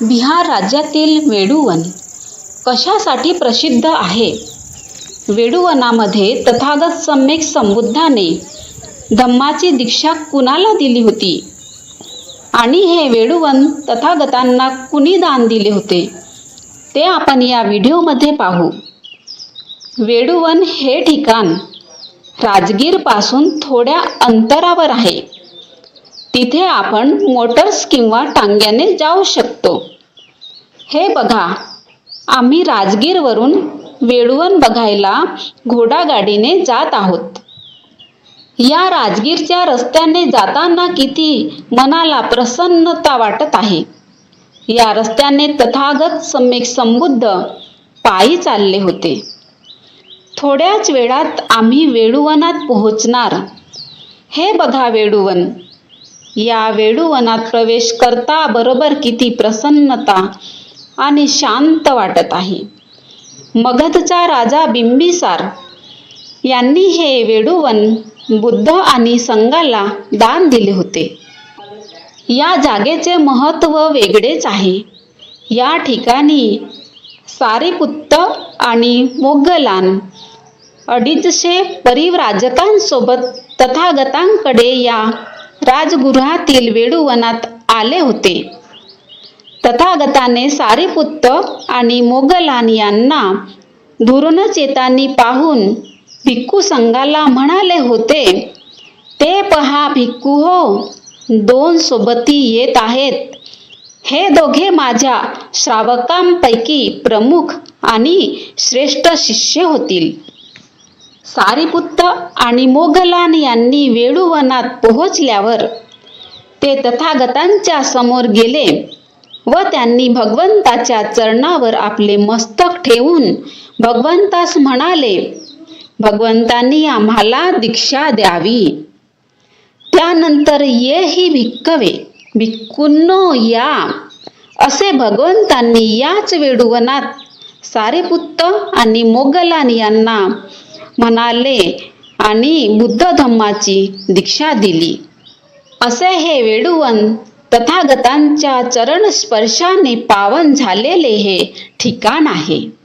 बिहार राज्यातील वेडुवन कशासाठी प्रसिद्ध आहे? वेडुवनामध्ये तथागत सम्यक संबुद्धाने धम्माची दीक्षा कुणाला दिली होती? आणि हे वेडुवन तथागतांना कुणी दान दिले होते? ते आपण या व्हिडिओमध्ये पाहू. वेडुवन हे ठिकाण राजगीरपासून थोड्या अंतरावर आहे. तिथे आपण मोटर्स किंवा टांग्याने जाऊ शकतो. हे बघा आम्ही राजगीरवरून वेडुवन बघायला घोडागाडीने जात आहोत. या राजगीरच्या रस्त्याने जाताना किती मनाला प्रसन्नता वाटत आहे. या रस्त्याने तथागत सम्यक संबुद्ध पायी चालले होते. थोड्याच वेळात आम्ही वेडुवनात पोहोचणार. हे बघा वेडुवन या वेडूवनात प्रवेश करता बरोबर किती प्रसन्नता आणि शांत वाटत आहे. मगधचा राजा बिंबिसार यांनी हे वेडूवन बुद्ध आणि संघाला दान दिले होते. या जागेचे महत्त्व वेगळेच आहे. या ठिकाणी सारीपुत्त आणि मोगलान अडीचशे परिव्राजकांसोबत तथागतांकडे या राजगृहातील वेडुवनात आले होते. तथागताने सारीपुत्त आणि मोगलान यांना धुरणचेतानी पाहून भिक्खू संघाला म्हणाले होते ते पहा भिक्खू हो दोन सोबती येत आहेत. हे दोघे माझ्या श्रावकांपैकी प्रमुख आणि श्रेष्ठ शिष्य होतील. सारीपुत्त आणि मोगलान यांनी वेळुवनात पोहोचल्यावर ते तथागतांच्या समोर गेले व त्यांनी भगवंताच्या चरणावर आपले मस्तक ठेवून भगवंतास म्हणाले भगवंतांनी आम्हाला दीक्षा द्यावी. त्यानंतर ये ही भिक्कवे भिक्कुंनो या. असे भगवंतांनी याच वेडुवनात सारीपुत्त आणि मोगलान यांना म्हणाले आणि बुद्ध धम्माची दीक्षा दिली. असे हे वेडुवन तथागतांच्या चरण स्पर्शाने पावन झालेले हे ठिकाण आहे.